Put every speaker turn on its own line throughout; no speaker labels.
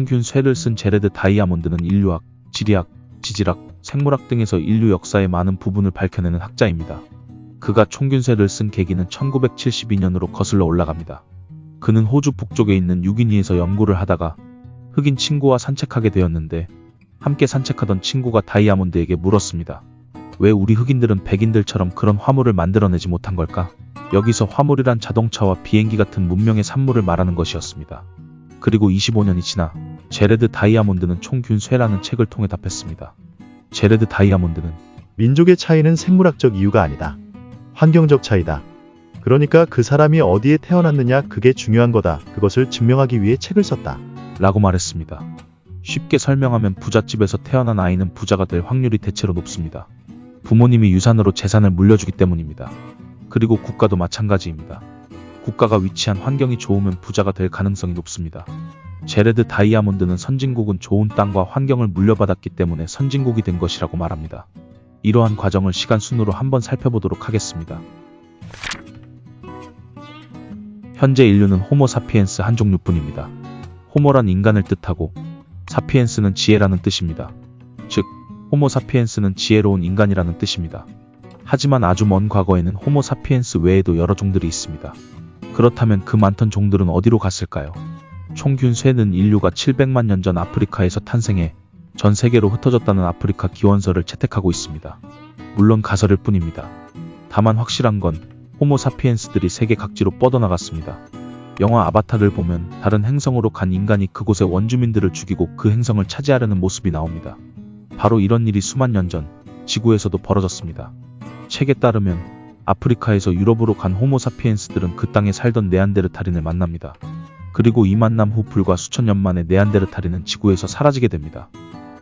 총균 쇠를 쓴 제레드 다이아몬드는 인류학, 지리학, 지질학, 생물학 등에서 인류 역사의 많은 부분을 밝혀내는 학자입니다. 그가 총균쇠를 쓴 계기는 1972년으로 거슬러 올라갑니다. 그는 호주 북쪽에 있는 유기니에서 연구를 하다가 흑인 친구와 산책하게 되었는데 함께 산책하던 친구가 다이아몬드에게 물었습니다. 왜 우리 흑인들은 백인들처럼 그런 화물을 만들어내지 못한 걸까? 여기서 화물이란 자동차와 비행기 같은 문명의 산물을 말하는 것이었습니다. 그리고 25년이 지나 제레드 다이아몬드는 총균쇠라는 책을 통해 답했습니다. 제레드 다이아몬드는
민족의 차이는 생물학적 이유가 아니다. 환경적 차이다. 그러니까 그 사람이 어디에 태어났느냐 그게 중요한 거다. 그것을 증명하기 위해 책을 썼다.
라고 말했습니다. 쉽게 설명하면 부잣집에서 태어난 아이는 부자가 될 확률이 대체로 높습니다. 부모님이 유산으로 재산을 물려주기 때문입니다. 그리고 국가도 마찬가지입니다. 국가가 위치한 환경이 좋으면 부자가 될 가능성이 높습니다. 제레드 다이아몬드는 선진국은 좋은 땅과 환경을 물려받았기 때문에 선진국이 된 것이라고 말합니다. 이러한 과정을 시간 순으로 한번 살펴보도록 하겠습니다. 현재 인류는 호모 사피엔스 한 종류뿐입니다. 호모란 인간을 뜻하고 사피엔스는 지혜라는 뜻입니다. 즉, 호모 사피엔스는 지혜로운 인간이라는 뜻입니다. 하지만 아주 먼 과거에는 호모 사피엔스 외에도 여러 종들이 있습니다. 그렇다면 그 많던 종들은 어디로 갔을까요? 총균 쇠는 인류가 700만 년 전 아프리카에서 탄생해 전 세계로 흩어졌다는 아프리카 기원서를 채택하고 있습니다. 물론 가설일 뿐입니다. 다만 확실한 건 호모 사피엔스들이 세계 각지로 뻗어나갔습니다. 영화 아바타를 보면 다른 행성으로 간 인간이 그곳의 원주민들을 죽이고 그 행성을 차지하려는 모습이 나옵니다. 바로 이런 일이 수만 년 전 지구에서도 벌어졌습니다. 책에 따르면 아프리카에서 유럽으로 간 호모 사피엔스들은 그 땅에 살던 네안데르탈인을 만납니다. 그리고 이 만남 후 불과 수천 년 만에 네안데르탈인은 지구에서 사라지게 됩니다.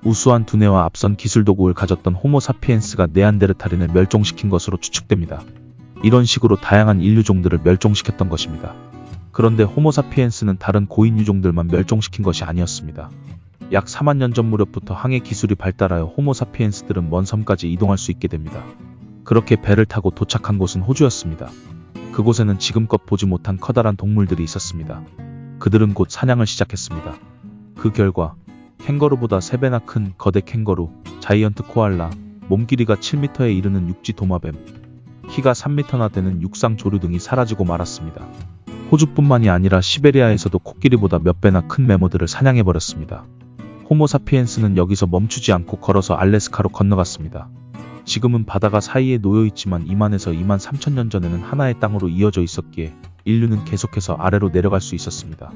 우수한 두뇌와 앞선 기술 도구를 가졌던 호모 사피엔스가 네안데르탈인을 멸종시킨 것으로 추측됩니다. 이런 식으로 다양한 인류종들을 멸종시켰던 것입니다. 그런데 호모 사피엔스는 다른 고인 유종들만 멸종시킨 것이 아니었습니다. 약 4만 년 전 무렵부터 항해 기술이 발달하여 호모 사피엔스들은 먼 섬까지 이동할 수 있게 됩니다. 그렇게 배를 타고 도착한 곳은 호주였습니다. 그곳에는 지금껏 보지 못한 커다란 동물들이 있었습니다. 그들은 곧 사냥을 시작했습니다. 그 결과 캥거루보다 3배나 큰 거대 캥거루, 자이언트 코알라, 몸 길이가 7m에 이르는 육지 도마뱀, 키가 3m나 되는 육상 조류 등이 사라지고 말았습니다. 호주뿐만이 아니라 시베리아에서도 코끼리보다 몇 배나 큰 메모들을 사냥해버렸습니다. 호모사피엔스는 여기서 멈추지 않고 걸어서 알래스카로 건너갔습니다. 지금은 바다가 사이에 놓여 있지만 2만에서 2만 3천 년 전에는 하나의 땅으로 이어져 있었기에 인류는 계속해서 아래로 내려갈 수 있었습니다.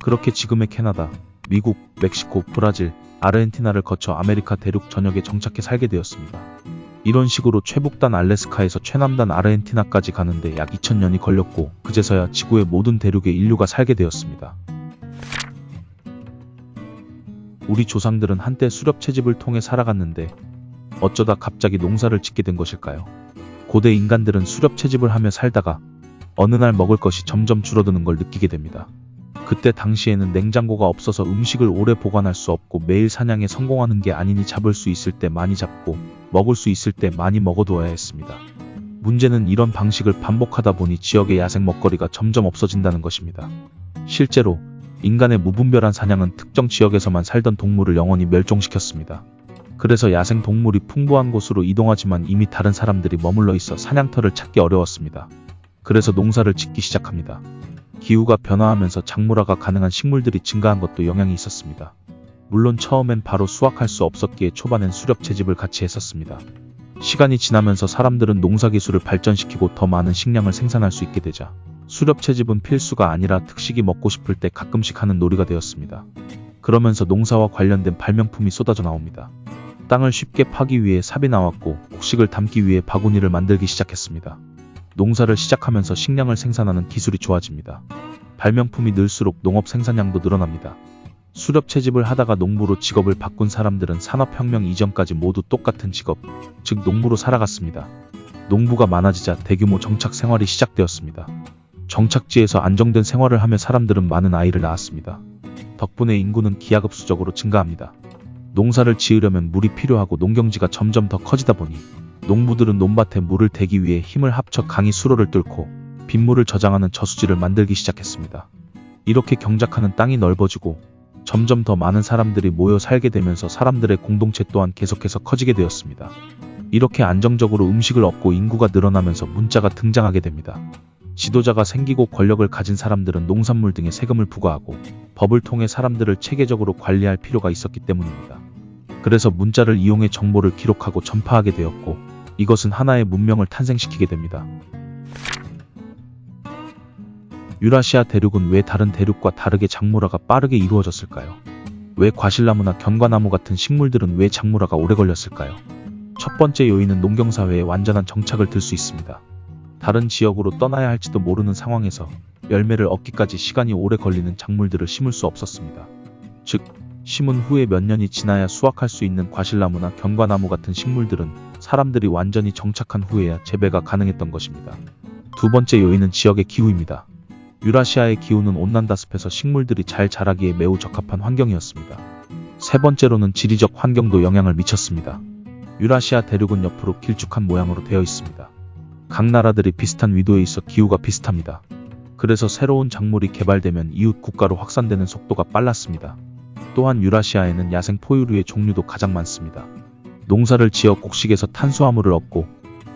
그렇게 지금의 캐나다, 미국, 멕시코, 브라질, 아르헨티나를 거쳐 아메리카 대륙 전역에 정착해 살게 되었습니다. 이런 식으로 최북단 알래스카에서 최남단 아르헨티나까지 가는데 약 2000년이 걸렸고 그제서야 지구의 모든 대륙에 인류가 살게 되었습니다. 우리 조상들은 한때 수렵 채집을 통해 살아갔는데 어쩌다 갑자기 농사를 짓게 된 것일까요? 고대 인간들은 수렵 채집을 하며 살다가 어느 날 먹을 것이 점점 줄어드는 걸 느끼게 됩니다. 그때 당시에는 냉장고가 없어서 음식을 오래 보관할 수 없고 매일 사냥에 성공하는 게 아니니 잡을 수 있을 때 많이 잡고 먹을 수 있을 때 많이 먹어두어야 했습니다. 문제는 이런 방식을 반복하다 보니 지역의 야생 먹거리가 점점 없어진다는 것입니다. 실제로 인간의 무분별한 사냥은 특정 지역에서만 살던 동물을 영원히 멸종시켰습니다. 그래서 야생 동물이 풍부한 곳으로 이동하지만 이미 다른 사람들이 머물러 있어 사냥터를 찾기 어려웠습니다. 그래서 농사를 짓기 시작합니다. 기후가 변화하면서 작물화가 가능한 식물들이 증가한 것도 영향이 있었습니다. 물론 처음엔 바로 수확할 수 없었기에 초반엔 수렵 채집을 같이 했었습니다. 시간이 지나면서 사람들은 농사 기술을 발전시키고 더 많은 식량을 생산할 수 있게 되자 수렵 채집은 필수가 아니라 특식이 먹고 싶을 때 가끔씩 하는 놀이가 되었습니다. 그러면서 농사와 관련된 발명품이 쏟아져 나옵니다. 땅을 쉽게 파기 위해 삽이 나왔고 곡식을 담기 위해 바구니를 만들기 시작했습니다. 농사를 시작하면서 식량을 생산하는 기술이 좋아집니다. 발명품이 늘수록 농업 생산량도 늘어납니다. 수렵 채집을 하다가 농부로 직업을 바꾼 사람들은 산업혁명 이전까지 모두 똑같은 직업, 즉 농부로 살아갔습니다. 농부가 많아지자 대규모 정착 생활이 시작되었습니다. 정착지에서 안정된 생활을 하며 사람들은 많은 아이를 낳았습니다. 덕분에 인구는 기하급수적으로 증가합니다. 농사를 지으려면 물이 필요하고 농경지가 점점 더 커지다 보니 농부들은 논밭에 물을 대기 위해 힘을 합쳐 강이 수로를 뚫고 빗물을 저장하는 저수지를 만들기 시작했습니다. 이렇게 경작하는 땅이 넓어지고 점점 더 많은 사람들이 모여 살게 되면서 사람들의 공동체 또한 계속해서 커지게 되었습니다. 이렇게 안정적으로 음식을 얻고 인구가 늘어나면서 문자가 등장하게 됩니다. 지도자가 생기고 권력을 가진 사람들은 농산물 등에 세금을 부과하고 법을 통해 사람들을 체계적으로 관리할 필요가 있었기 때문입니다. 그래서 문자를 이용해 정보를 기록하고 전파하게 되었고 이것은 하나의 문명을 탄생시키게 됩니다. 유라시아 대륙은 왜 다른 대륙과 다르게 작물화가 빠르게 이루어졌을까요? 왜 과실나무나 견과나무 같은 식물들은 왜 작물화가 오래 걸렸을까요? 첫 번째 요인은 농경사회의 완전한 정착을 들 수 있습니다. 다른 지역으로 떠나야 할지도 모르는 상황에서 열매를 얻기까지 시간이 오래 걸리는 작물들을 심을 수 없었습니다. 즉, 심은 후에 몇 년이 지나야 수확할 수 있는 과실나무나 견과나무 같은 식물들은 사람들이 완전히 정착한 후에야 재배가 가능했던 것입니다. 두 번째 요인은 지역의 기후입니다. 유라시아의 기후는 온난다 습해서 식물들이 잘 자라기에 매우 적합한 환경이었습니다. 세 번째로는 지리적 환경도 영향을 미쳤습니다. 유라시아 대륙은 옆으로 길쭉한 모양으로 되어 있습니다. 각 나라들이 비슷한 위도에 있어 기후가 비슷합니다. 그래서 새로운 작물이 개발되면 이웃 국가로 확산되는 속도가 빨랐습니다. 또한 유라시아에는 야생 포유류의 종류도 가장 많습니다. 농사를 지어 곡식에서 탄수화물을 얻고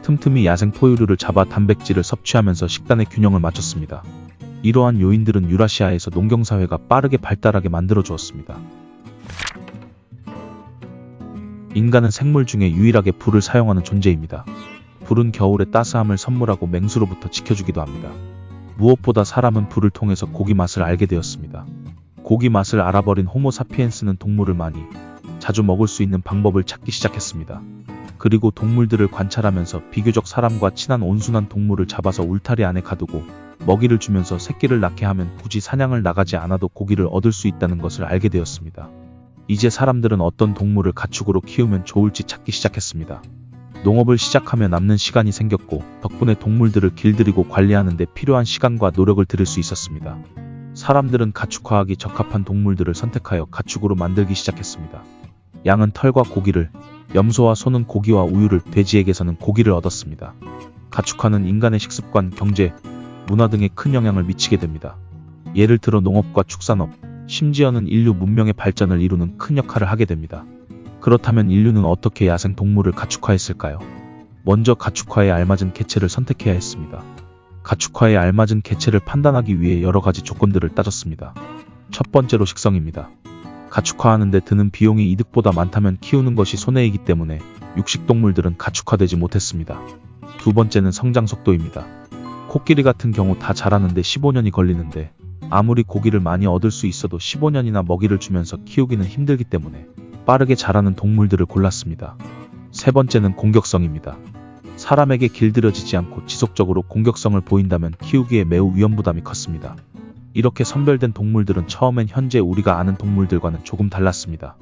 틈틈이 야생 포유류를 잡아 단백질을 섭취하면서 식단의 균형을 맞췄습니다. 이러한 요인들은 유라시아에서 농경사회가 빠르게 발달하게 만들어 주었습니다. 인간은 생물 중에 유일하게 불을 사용하는 존재입니다. 불은 겨울의 따스함을 선물하고 맹수로부터 지켜주기도 합니다. 무엇보다 사람은 불을 통해서 고기 맛을 알게 되었습니다. 고기 맛을 알아버린 호모 사피엔스는 동물을 많이 자주 먹을 수 있는 방법을 찾기 시작했습니다. 그리고 동물들을 관찰하면서 비교적 사람과 친한 온순한 동물을 잡아서 울타리 안에 가두고 먹이를 주면서 새끼를 낳게 하면 굳이 사냥을 나가지 않아도 고기를 얻을 수 있다는 것을 알게 되었습니다. 이제 사람들은 어떤 동물을 가축으로 키우면 좋을지 찾기 시작했습니다. 농업을 시작하며 남는 시간이 생겼고 덕분에 동물들을 길들이고 관리하는 데 필요한 시간과 노력을 들일 수 있었습니다. 사람들은 가축화하기 적합한 동물들을 선택하여 가축으로 만들기 시작했습니다. 양은 털과 고기를, 염소와 소는 고기와 우유를, 돼지에게서는 고기를 얻었습니다. 가축화는 인간의 식습관, 경제, 문화 등에 큰 영향을 미치게 됩니다. 예를 들어 농업과 축산업, 심지어는 인류 문명의 발전을 이루는 큰 역할을 하게 됩니다. 그렇다면 인류는 어떻게 야생 동물을 가축화했을까요? 먼저 가축화에 알맞은 개체를 선택해야 했습니다. 가축화에 알맞은 개체를 판단하기 위해 여러 가지 조건들을 따졌습니다. 첫 번째로 식성입니다. 가축화하는데 드는 비용이 이득보다 많다면 키우는 것이 손해이기 때문에 육식동물들은 가축화되지 못했습니다. 두 번째는 성장 속도입니다. 코끼리 같은 경우 다 자라는데 15년이 걸리는데 아무리 고기를 많이 얻을 수 있어도 15년이나 먹이를 주면서 키우기는 힘들기 때문에 빠르게 자라는 동물들을 골랐습니다. 세 번째는 공격성입니다. 사람에게 길들여지지 않고 지속적으로 공격성을 보인다면 키우기에 매우 위험부담이 컸습니다. 이렇게 선별된 동물들은 처음엔 현재 우리가 아는 동물들과는 조금 달랐습니다.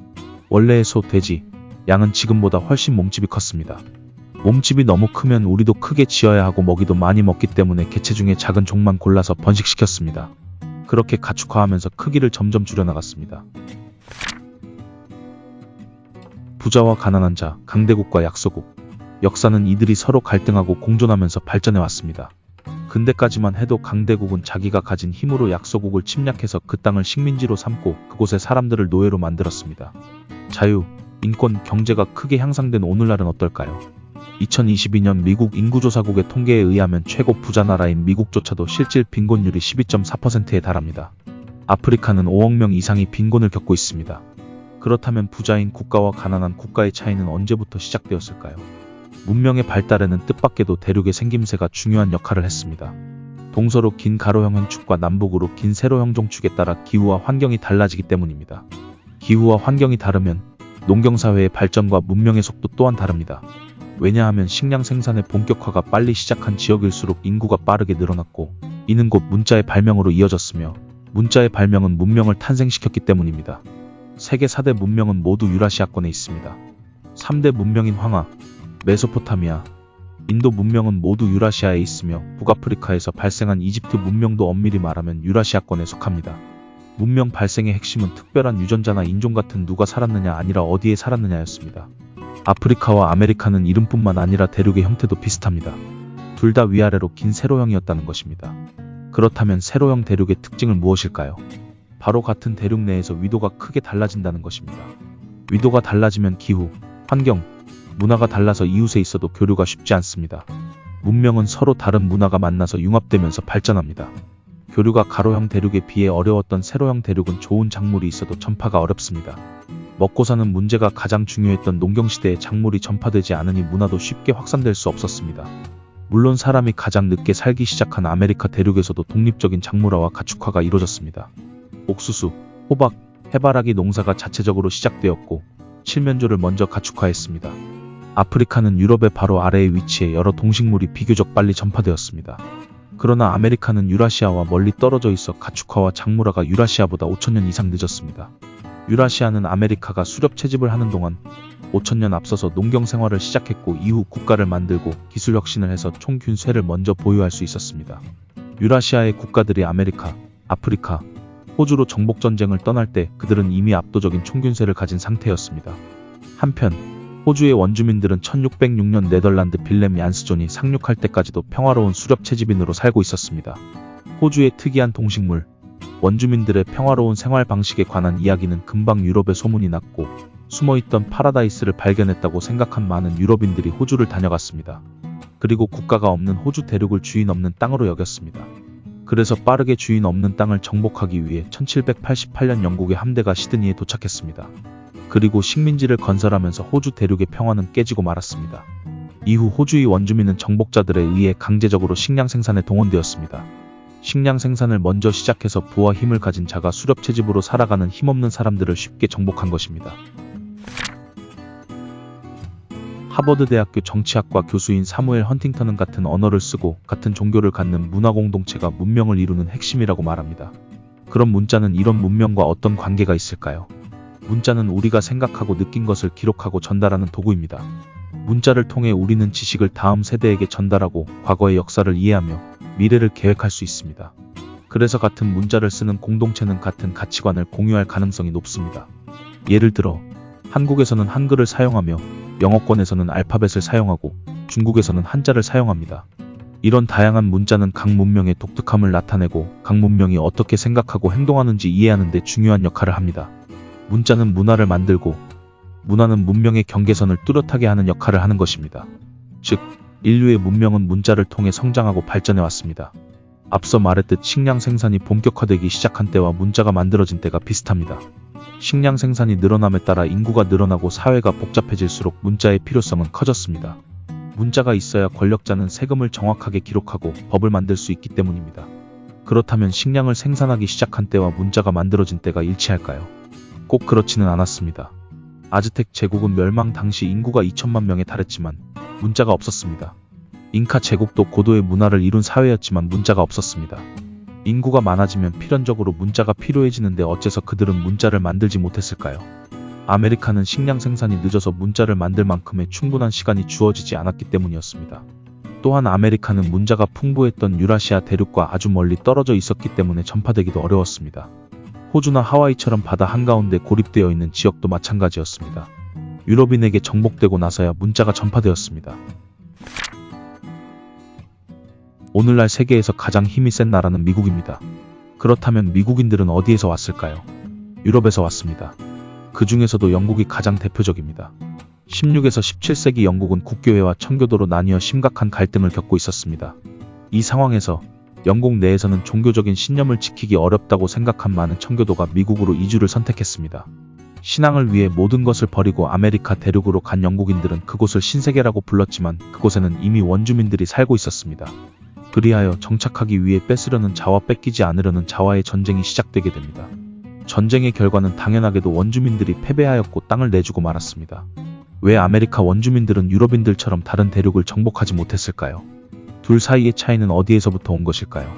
원래의 소, 돼지, 양은 지금보다 훨씬 몸집이 컸습니다. 몸집이 너무 크면 우리도 크게 지어야 하고 먹이도 많이 먹기 때문에 개체 중에 작은 종만 골라서 번식시켰습니다. 그렇게 가축화하면서 크기를 점점 줄여나갔습니다. 부자와 가난한 자, 강대국과 약소국. 역사는 이들이 서로 갈등하고 공존하면서 발전해 왔습니다. 근대까지만 해도 강대국은 자기가 가진 힘으로 약소국을 침략해서 그 땅을 식민지로 삼고 그곳의 사람들을 노예로 만들었습니다. 자유, 인권, 경제가 크게 향상된 오늘날은 어떨까요? 2022년 미국 인구조사국의 통계에 의하면 최고 부자 나라인 미국조차도 실질 빈곤율이 12.4%에 달합니다. 아프리카는 5억 명 이상이 빈곤을 겪고 있습니다. 그렇다면 부자인 국가와 가난한 국가의 차이는 언제부터 시작되었을까요? 문명의 발달에는 뜻밖에도 대륙의 생김새가 중요한 역할을 했습니다. 동서로 긴 가로형 행축과 남북으로 긴 세로형 종축에 따라 기후와 환경이 달라지기 때문입니다. 기후와 환경이 다르면 농경사회의 발전과 문명의 속도 또한 다릅니다. 왜냐하면 식량 생산의 본격화가 빨리 시작한 지역일수록 인구가 빠르게 늘어났고 이는 곧 문자의 발명으로 이어졌으며 문자의 발명은 문명을 탄생시켰기 때문입니다. 세계 4대 문명은 모두 유라시아권에 있습니다. 3대 문명인 황하, 메소포타미아, 인도 문명은 모두 유라시아에 있으며 북아프리카에서 발생한 이집트 문명도 엄밀히 말하면 유라시아권에 속합니다. 문명 발생의 핵심은 특별한 유전자나 인종 같은 누가 살았느냐 아니라 어디에 살았느냐였습니다. 아프리카와 아메리카는 이름뿐만 아니라 대륙의 형태도 비슷합니다. 둘 다 위아래로 긴 세로형이었다는 것입니다. 그렇다면 세로형 대륙의 특징은 무엇일까요? 바로 같은 대륙 내에서 위도가 크게 달라진다는 것입니다. 위도가 달라지면 기후, 환경, 문화가 달라서 이웃에 있어도 교류가 쉽지 않습니다. 문명은 서로 다른 문화가 만나서 융합되면서 발전합니다. 교류가 가로형 대륙에 비해 어려웠던 세로형 대륙은 좋은 작물이 있어도 전파가 어렵습니다. 먹고 사는 문제가 가장 중요했던 농경시대에 작물이 전파되지 않으니 문화도 쉽게 확산될 수 없었습니다. 물론 사람이 가장 늦게 살기 시작한 아메리카 대륙에서도 독립적인 작물화와 가축화가 이루어졌습니다. 옥수수, 호박, 해바라기 농사가 자체적으로 시작되었고 칠면조를 먼저 가축화했습니다. 아프리카는 유럽의 바로 아래에 위치해 여러 동식물이 비교적 빨리 전파되었습니다. 그러나 아메리카는 유라시아와 멀리 떨어져 있어 가축화와 작물화가 유라시아보다 5천년 이상 늦었습니다. 유라시아는 아메리카가 수렵 채집을 하는 동안 5천년 앞서서 농경 생활을 시작했고 이후 국가를 만들고 기술 혁신을 해서 총균쇠를 먼저 보유할 수 있었습니다. 유라시아의 국가들이 아메리카, 아프리카, 호주로 정복 전쟁을 떠날 때 그들은 이미 압도적인 총균세를 가진 상태였습니다. 한편 호주의 원주민들은 1606년 네덜란드 빌렘 얀스존이 상륙할 때까지도 평화로운 수렵 채집인으로 살고 있었습니다. 호주의 특이한 동식물, 원주민들의 평화로운 생활 방식에 관한 이야기는 금방 유럽에 소문이 났고 숨어있던 파라다이스를 발견했다고 생각한 많은 유럽인들이 호주를 다녀갔습니다. 그리고 국가가 없는 호주 대륙을 주인 없는 땅으로 여겼습니다. 그래서 빠르게 주인 없는 땅을 정복하기 위해 1788년 영국의 함대가 시드니에 도착했습니다. 그리고 식민지를 건설하면서 호주 대륙의 평화는 깨지고 말았습니다. 이후 호주의 원주민은 정복자들에 의해 강제적으로 식량 생산에 동원되었습니다. 식량 생산을 먼저 시작해서 부와 힘을 가진 자가 수렵 채집으로 살아가는 힘없는 사람들을 쉽게 정복한 것입니다. 하버드 대학교 정치학과 교수인 사무엘 헌팅턴은 같은 언어를 쓰고 같은 종교를 갖는 문화 공동체가 문명을 이루는 핵심이라고 말합니다. 그럼 문자는 이런 문명과 어떤 관계가 있을까요? 문자는 우리가 생각하고 느낀 것을 기록하고 전달하는 도구입니다. 문자를 통해 우리는 지식을 다음 세대에게 전달하고 과거의 역사를 이해하며 미래를 계획할 수 있습니다. 그래서 같은 문자를 쓰는 공동체는 같은 가치관을 공유할 가능성이 높습니다. 예를 들어 한국에서는 한글을 사용하며 영어권에서는 알파벳을 사용하고 중국에서는 한자를 사용합니다. 이런 다양한 문자는 각 문명의 독특함을 나타내고 각 문명이 어떻게 생각하고 행동하는지 이해하는 데 중요한 역할을 합니다. 문자는 문화를 만들고 문화는 문명의 경계선을 뚜렷하게 하는 역할을 하는 것입니다. 즉, 인류의 문명은 문자를 통해 성장하고 발전해 왔습니다. 앞서 말했듯 식량 생산이 본격화되기 시작한 때와 문자가 만들어진 때가 비슷합니다. 식량 생산이 늘어남에 따라 인구가 늘어나고 사회가 복잡해질수록 문자의 필요성은 커졌습니다. 문자가 있어야 권력자는 세금을 정확하게 기록하고 법을 만들 수 있기 때문입니다. 그렇다면 식량을 생산하기 시작한 때와 문자가 만들어진 때가 일치할까요? 꼭 그렇지는 않았습니다. 아즈텍 제국은 멸망 당시 인구가 2천만 명에 달했지만 문자가 없었습니다. 잉카 제국도 고도의 문화를 이룬 사회였지만 문자가 없었습니다. 인구가 많아지면 필연적으로 문자가 필요해지는데 어째서 그들은 문자를 만들지 못했을까요? 아메리카는 식량 생산이 늦어서 문자를 만들 만큼의 충분한 시간이 주어지지 않았기 때문이었습니다. 또한 아메리카는 문자가 풍부했던 유라시아 대륙과 아주 멀리 떨어져 있었기 때문에 전파되기도 어려웠습니다. 호주나 하와이처럼 바다 한가운데 고립되어 있는 지역도 마찬가지였습니다. 유럽인에게 정복되고 나서야 문자가 전파되었습니다. 오늘날 세계에서 가장 힘이 센 나라는 미국입니다. 그렇다면 미국인들은 어디에서 왔을까요? 유럽에서 왔습니다. 그 중에서도 영국이 가장 대표적입니다. 16에서 17세기 영국은 국교회와 청교도로 나뉘어 심각한 갈등을 겪고 있었습니다. 이 상황에서 영국 내에서는 종교적인 신념을 지키기 어렵다고 생각한 많은 청교도가 미국으로 이주를 선택했습니다. 신앙을 위해 모든 것을 버리고 아메리카 대륙으로 간 영국인들은 그곳을 신세계라고 불렀지만 그곳에는 이미 원주민들이 살고 있었습니다. 그리하여 정착하기 위해 뺏으려는 자와 뺏기지 않으려는 자와의 전쟁이 시작되게 됩니다. 전쟁의 결과는 당연하게도 원주민들이 패배하였고 땅을 내주고 말았습니다. 왜 아메리카 원주민들은 유럽인들처럼 다른 대륙을 정복하지 못했을까요? 둘 사이의 차이는 어디에서부터 온 것일까요?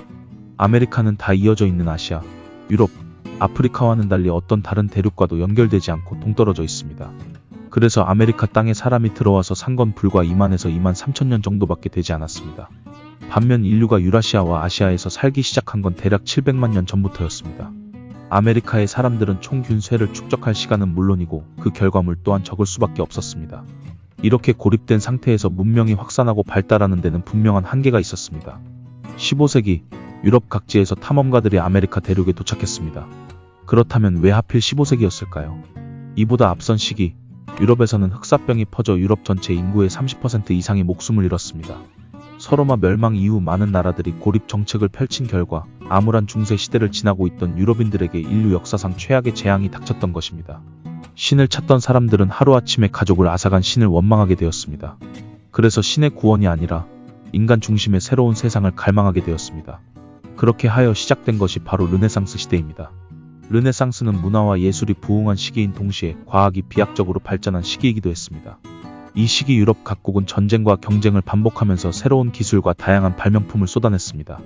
아메리카는 다 이어져 있는 아시아, 유럽, 아프리카와는 달리 어떤 다른 대륙과도 연결되지 않고 동떨어져 있습니다. 그래서 아메리카 땅에 사람이 들어와서 산 건 불과 2만에서 2만 3천 년 정도밖에 되지 않았습니다. 반면 인류가 유라시아와 아시아에서 살기 시작한 건 대략 700만 년 전부터였습니다. 아메리카의 사람들은 총 균쇠를 축적할 시간은 물론이고 그 결과물 또한 적을 수밖에 없었습니다. 이렇게 고립된 상태에서 문명이 확산하고 발달하는 데는 분명한 한계가 있었습니다. 15세기 유럽 각지에서 탐험가들이 아메리카 대륙에 도착했습니다. 그렇다면 왜 하필 15세기였을까요? 이보다 앞선 시기, 유럽에서는 흑사병이 퍼져 유럽 전체 인구의 30% 이상이 목숨을 잃었습니다. 서로마 멸망 이후 많은 나라들이 고립 정책을 펼친 결과 암울한 중세 시대를 지나고 있던 유럽인들에게 인류 역사상 최악의 재앙이 닥쳤던 것입니다. 신을 찾던 사람들은 하루아침에 가족을 앗아간 신을 원망하게 되었습니다. 그래서 신의 구원이 아니라 인간 중심의 새로운 세상을 갈망하게 되었습니다. 그렇게 하여 시작된 것이 바로 르네상스 시대입니다. 르네상스는 문화와 예술이 부흥한 시기인 동시에 과학이 비약적으로 발전한 시기이기도 했습니다. 이 시기 유럽 각국은 전쟁과 경쟁을 반복하면서 새로운 기술과 다양한 발명품을 쏟아냈습니다.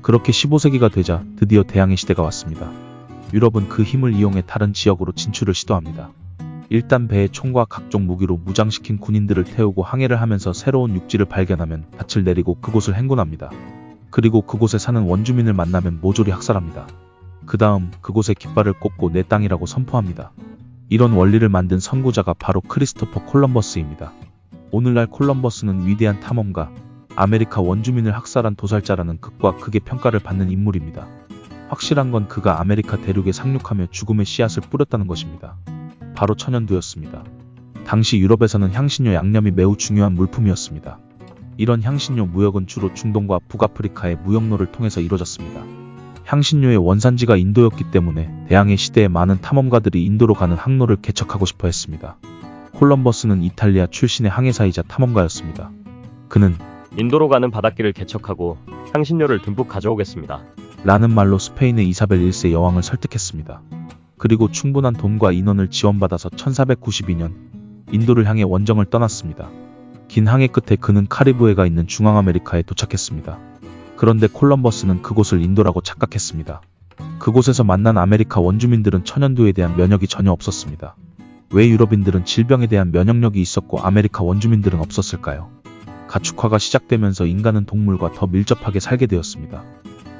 그렇게 15세기가 되자 드디어 대항해 시대가 왔습니다. 유럽은 그 힘을 이용해 다른 지역으로 진출을 시도합니다. 일단 배에 총과 각종 무기로 무장시킨 군인들을 태우고 항해를 하면서 새로운 육지를 발견하면 닻을 내리고 그곳을 행군합니다. 그리고 그곳에 사는 원주민을 만나면 모조리 학살합니다. 그 다음 그곳에 깃발을 꽂고 내 땅이라고 선포합니다. 이런 원리를 만든 선구자가 바로 크리스토퍼 콜럼버스입니다. 오늘날 콜럼버스는 위대한 탐험가, 아메리카 원주민을 학살한 도살자라는 극과 극의 평가를 받는 인물입니다. 확실한 건 그가 아메리카 대륙에 상륙하며 죽음의 씨앗을 뿌렸다는 것입니다. 바로 천연두였습니다. 당시 유럽에서는 향신료 양념이 매우 중요한 물품이었습니다. 이런 향신료 무역은 주로 중동과 북아프리카의 무역로를 통해서 이루어졌습니다. 향신료의 원산지가 인도였기 때문에 대항해 시대에 많은 탐험가들이 인도로 가는 항로를 개척하고 싶어 했습니다. 콜럼버스는 이탈리아 출신의 항해사이자 탐험가였습니다. 그는
인도로 가는 바닷길을 개척하고 향신료를 듬뿍 가져오겠습니다.
라는 말로 스페인의 이사벨 1세 여왕을 설득했습니다. 그리고 충분한 돈과 인원을 지원받아서 1492년 인도를 향해 원정을 떠났습니다. 긴 항해 끝에 그는 카리브해가 있는 중앙아메리카에 도착했습니다. 그런데 콜럼버스는 그곳을 인도라고 착각했습니다. 그곳에서 만난 아메리카 원주민들은 천연두에 대한 면역이 전혀 없었습니다. 왜 유럽인들은 질병에 대한 면역력이 있었고 아메리카 원주민들은 없었을까요? 가축화가 시작되면서 인간은 동물과 더 밀접하게 살게 되었습니다.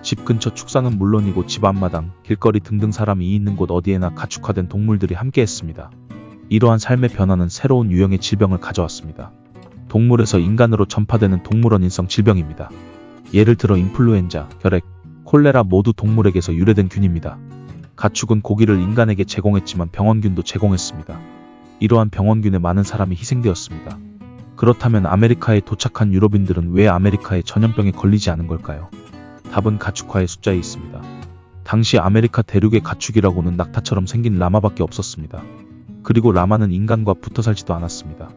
집 근처 축사는 물론이고 집 앞마당, 길거리 등등 사람이 있는 곳 어디에나 가축화된 동물들이 함께했습니다. 이러한 삶의 변화는 새로운 유형의 질병을 가져왔습니다. 동물에서 인간으로 전파되는 동물원인성 질병입니다. 예를 들어 인플루엔자, 결핵, 콜레라 모두 동물에게서 유래된 균입니다. 가축은 고기를 인간에게 제공했지만 병원균도 제공했습니다. 이러한 병원균에 많은 사람이 희생되었습니다. 그렇다면 아메리카에 도착한 유럽인들은 왜 아메리카의 전염병에 걸리지 않은 걸까요? 답은 가축화의 숫자에 있습니다. 당시 아메리카 대륙의 가축이라고는 낙타처럼 생긴 라마밖에 없었습니다. 그리고 라마는 인간과 붙어 살지도 않았습니다.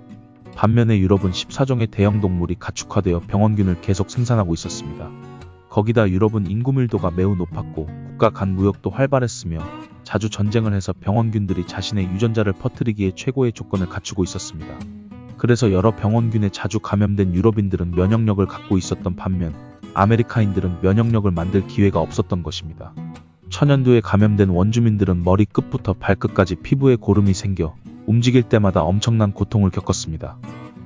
반면에 유럽은 14종의 대형 동물이 가축화되어 병원균을 계속 생산하고 있었습니다. 거기다 유럽은 인구 밀도가 매우 높았고 국가 간 무역도 활발했으며 자주 전쟁을 해서 병원균들이 자신의 유전자를 퍼뜨리기에 최고의 조건을 갖추고 있었습니다. 그래서 여러 병원균에 자주 감염된 유럽인들은 면역력을 갖고 있었던 반면 아메리카인들은 면역력을 만들 기회가 없었던 것입니다. 천연두에 감염된 원주민들은 머리 끝부터 발끝까지 피부에 고름이 생겨 움직일 때마다 엄청난 고통을 겪었습니다.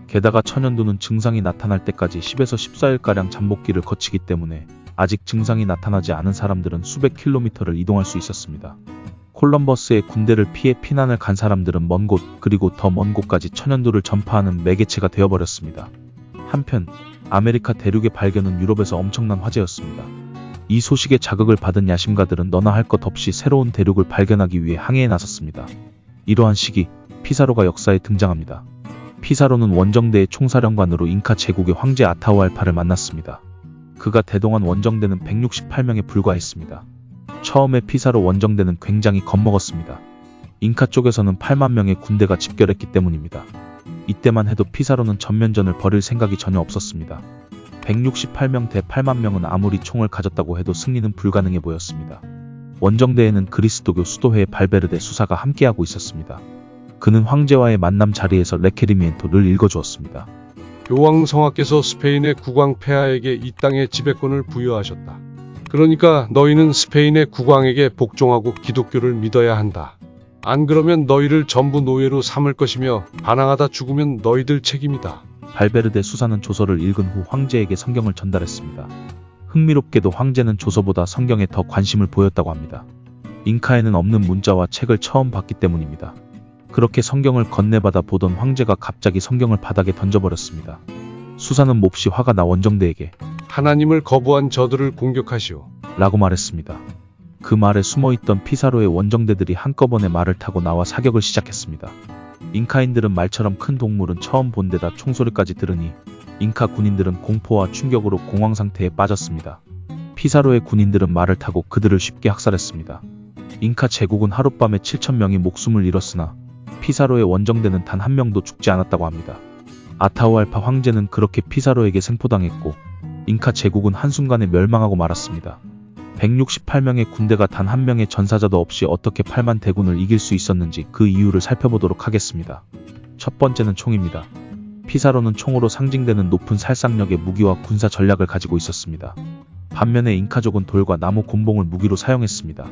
게다가 천연두는 증상이 나타날 때까지 10에서 14일가량 잠복기를 거치기 때문에 아직 증상이 나타나지 않은 사람들은 수백 킬로미터를 이동할 수 있었습니다. 콜럼버스의 군대를 피해 피난을 간 사람들은 먼 곳 그리고 더 먼 곳까지 천연두를 전파하는 매개체가 되어버렸습니다. 한편 아메리카 대륙의 발견은 유럽에서 엄청난 화제였습니다. 이 소식에 자극을 받은 야심가들은 너나 할 것 없이 새로운 대륙을 발견하기 위해 항해에 나섰습니다. 이러한 시기 피사로가 역사에 등장합니다. 피사로는 원정대의 총사령관으로 잉카 제국의 황제 아타우알파를 만났습니다. 그가 대동한 원정대는 168명에 불과했습니다. 처음에 피사로 원정대는 굉장히 겁먹었습니다. 잉카 쪽에서는 8만 명의 군대가 집결했기 때문입니다. 이때만 해도 피사로는 전면전을 벌일 생각이 전혀 없었습니다. 168명 대 8만 명은 아무리 총을 가졌다고 해도 승리는 불가능해 보였습니다. 원정대에는 그리스도교 수도회 발베르데 수사가 함께하고 있었습니다. 그는 황제와의 만남 자리에서 레케리미엔토를 읽어주었습니다.
교황 성하께서 스페인의 국왕 폐하에게 이 땅의 지배권을 부여하셨다. 그러니까 너희는 스페인의 국왕에게 복종하고 기독교를 믿어야 한다. 안 그러면 너희를 전부 노예로 삼을 것이며 반항하다 죽으면 너희들 책임이다.
발베르데 수사는 조서를 읽은 후 황제에게 성경을 전달했습니다. 흥미롭게도 황제는 조서보다 성경에 더 관심을 보였다고 합니다. 잉카에는 없는 문자와 책을 처음 봤기 때문입니다. 그렇게 성경을 건네받아 보던 황제가 갑자기 성경을 바닥에 던져버렸습니다. 수사는 몹시 화가 나 원정대에게
하나님을 거부한 저들을 공격하시오.
라고 말했습니다. 그 말에 숨어있던 피사로의 원정대들이 한꺼번에 말을 타고 나와 사격을 시작했습니다. 잉카인들은 말처럼 큰 동물은 처음 본 데다 총소리까지 들으니 잉카 군인들은 공포와 충격으로 공황 상태에 빠졌습니다. 피사로의 군인들은 말을 타고 그들을 쉽게 학살했습니다. 잉카 제국은 하룻밤에 7천명이 목숨을 잃었으나 피사로의 원정대는 단 한 명도 죽지 않았다고 합니다. 아타우알파 황제는 그렇게 피사로에게 생포당했고 잉카 제국은 한순간에 멸망하고 말았습니다. 168명의 군대가 단 한 명의 전사자도 없이 어떻게 8만 대군을 이길 수 있었는지 그 이유를 살펴보도록 하겠습니다. 첫 번째는 총입니다. 피사로는 총으로 상징되는 높은 살상력의 무기와 군사 전략을 가지고 있었습니다. 반면에 잉카족은 돌과 나무 곤봉을 무기로 사용했습니다.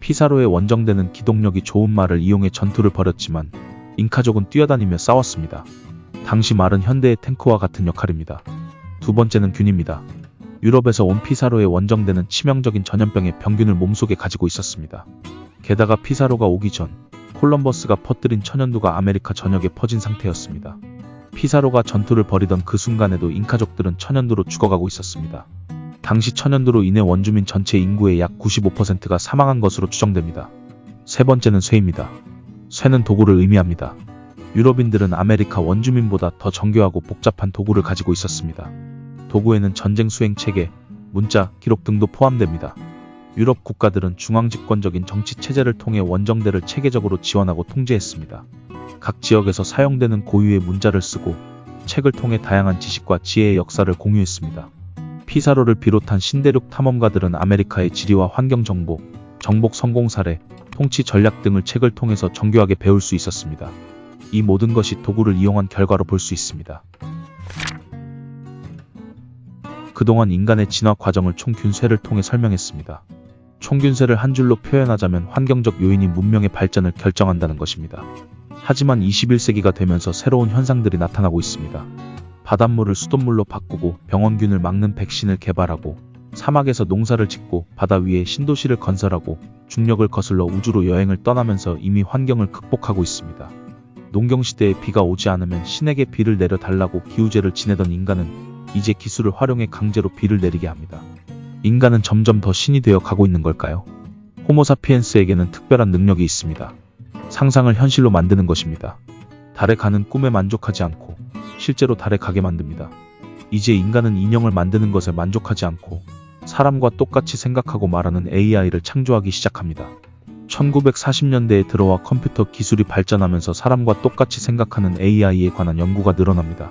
피사로의 원정대는 기동력이 좋은 말을 이용해 전투를 벌였지만 잉카족은 뛰어다니며 싸웠습니다. 당시 말은 현대의 탱크와 같은 역할입니다. 두 번째는 균입니다. 유럽에서 온 피사로의 원정대는 치명적인 전염병의 병균을 몸속에 가지고 있었습니다. 게다가 피사로가 오기 전 콜럼버스가 퍼뜨린 천연두가 아메리카 전역에 퍼진 상태였습니다. 피사로가 전투를 벌이던 그 순간에도 잉카족들은 천연두로 죽어가고 있었습니다. 당시 천연두로 인해 원주민 전체 인구의 약 95%가 사망한 것으로 추정됩니다. 세 번째는 쇠입니다. 쇠는 도구를 의미합니다. 유럽인들은 아메리카 원주민보다 더 정교하고 복잡한 도구를 가지고 있었습니다. 도구에는 전쟁 수행 체계, 문자, 기록 등도 포함됩니다. 유럽 국가들은 중앙집권적인 정치 체제를 통해 원정대를 체계적으로 지원하고 통제했습니다. 각 지역에서 사용되는 고유의 문자를 쓰고 책을 통해 다양한 지식과 지혜의 역사를 공유했습니다. 피사로를 비롯한 신대륙 탐험가들은 아메리카의 지리와 환경 정보, 정복 성공 사례, 통치 전략 등을 책을 통해서 정교하게 배울 수 있었습니다. 이 모든 것이 도구를 이용한 결과로 볼 수 있습니다. 그동안 인간의 진화 과정을 총균쇠를 통해 설명했습니다. 총균쇠를 한 줄로 표현하자면 환경적 요인이 문명의 발전을 결정한다는 것입니다. 하지만 21세기가 되면서 새로운 현상들이 나타나고 있습니다. 바닷물을 수돗물로 바꾸고 병원균을 막는 백신을 개발하고 사막에서 농사를 짓고 바다 위에 신도시를 건설하고 중력을 거슬러 우주로 여행을 떠나면서 이미 환경을 극복하고 있습니다. 농경시대에 비가 오지 않으면 신에게 비를 내려 달라고 기우제를 지내던 인간은 이제 기술을 활용해 강제로 비를 내리게 합니다. 인간은 점점 더 신이 되어 가고 있는 걸까요? 호모사피엔스에게는 특별한 능력이 있습니다. 상상을 현실로 만드는 것입니다. 달에 가는 꿈에 만족하지 않고 실제로 달에 가게 만듭니다. 이제 인간은 인형을 만드는 것에 만족하지 않고 사람과 똑같이 생각하고 말하는 AI를 창조하기 시작합니다. 1940년대에 들어와 컴퓨터 기술이 발전하면서 사람과 똑같이 생각하는 AI에 관한 연구가 늘어납니다.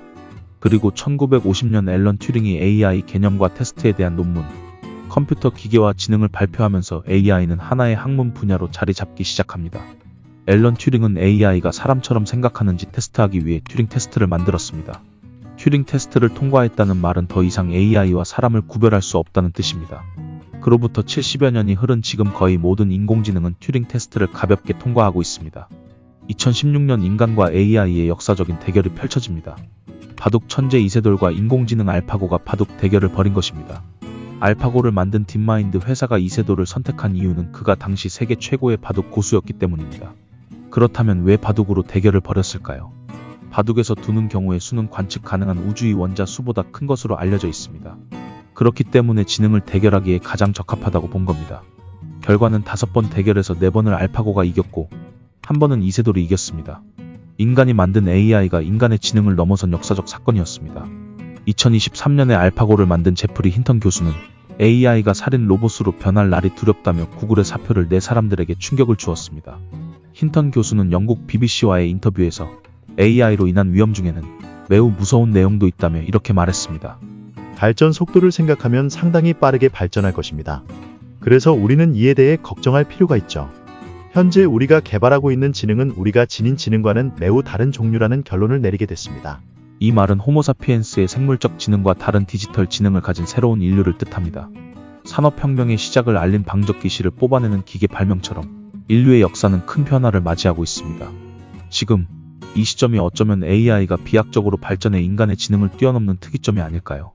그리고 1950년 앨런 튜링이 AI 개념과 테스트에 대한 논문, 컴퓨터 기계와 지능을 발표하면서 AI는 하나의 학문 분야로 자리 잡기 시작합니다. 앨런 튜링은 AI가 사람처럼 생각하는지 테스트하기 위해 튜링 테스트를 만들었습니다. 튜링 테스트를 통과했다는 말은 더 이상 AI와 사람을 구별할 수 없다는 뜻입니다. 그로부터 70여 년이 흐른 지금 거의 모든 인공지능은 튜링 테스트를 가볍게 통과하고 있습니다. 2016년 인간과 AI의 역사적인 대결이 펼쳐집니다. 바둑 천재 이세돌과 인공지능 알파고가 바둑 대결을 벌인 것입니다. 알파고를 만든 딥마인드 회사가 이세돌을 선택한 이유는 그가 당시 세계 최고의 바둑 고수였기 때문입니다. 그렇다면 왜 바둑으로 대결을 벌였을까요? 바둑에서 두는 경우의 수는 관측 가능한 우주의 원자 수보다 큰 것으로 알려져 있습니다. 그렇기 때문에 지능을 대결하기에 가장 적합하다고 본 겁니다. 결과는 다섯 번 대결에서 네 번을 알파고가 이겼고 한 번은 이세돌이 이겼습니다. 인간이 만든 AI가 인간의 지능을 넘어선 역사적 사건이었습니다. 2023년에 알파고를 만든 제프리 힌턴 교수는 AI가 살인 로봇으로 변할 날이 두렵다며 구글의 사표를 내 사람들에게 충격을 주었습니다. 힌턴 교수는 영국 BBC와의 인터뷰에서 AI로 인한 위험 중에는 매우 무서운 내용도 있다며 이렇게 말했습니다.
발전 속도를 생각하면 상당히 빠르게 발전할 것입니다. 그래서 우리는 이에 대해 걱정할 필요가 있죠. 현재 우리가 개발하고 있는 지능은 우리가 지닌 지능과는 매우 다른 종류라는 결론을 내리게 됐습니다.
이 말은 호모사피엔스의 생물적 지능과 다른 디지털 지능을 가진 새로운 인류를 뜻합니다. 산업혁명의 시작을 알린 방적 기실을 뽑아내는 기계 발명처럼 인류의 역사는 큰 변화를 맞이하고 있습니다. 지금 이 시점이 어쩌면 AI가 비약적으로 발전해 인간의 지능을 뛰어넘는 특이점이 아닐까요?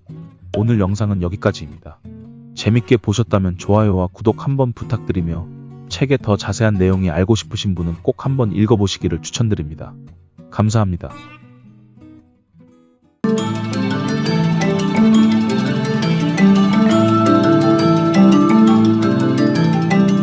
오늘 영상은 여기까지입니다. 재밌게 보셨다면 좋아요와 구독 한번 부탁드리며 책의 더 자세한 내용이 알고 싶으신 분은 꼭 한번 읽어보시기를 추천드립니다. 감사합니다.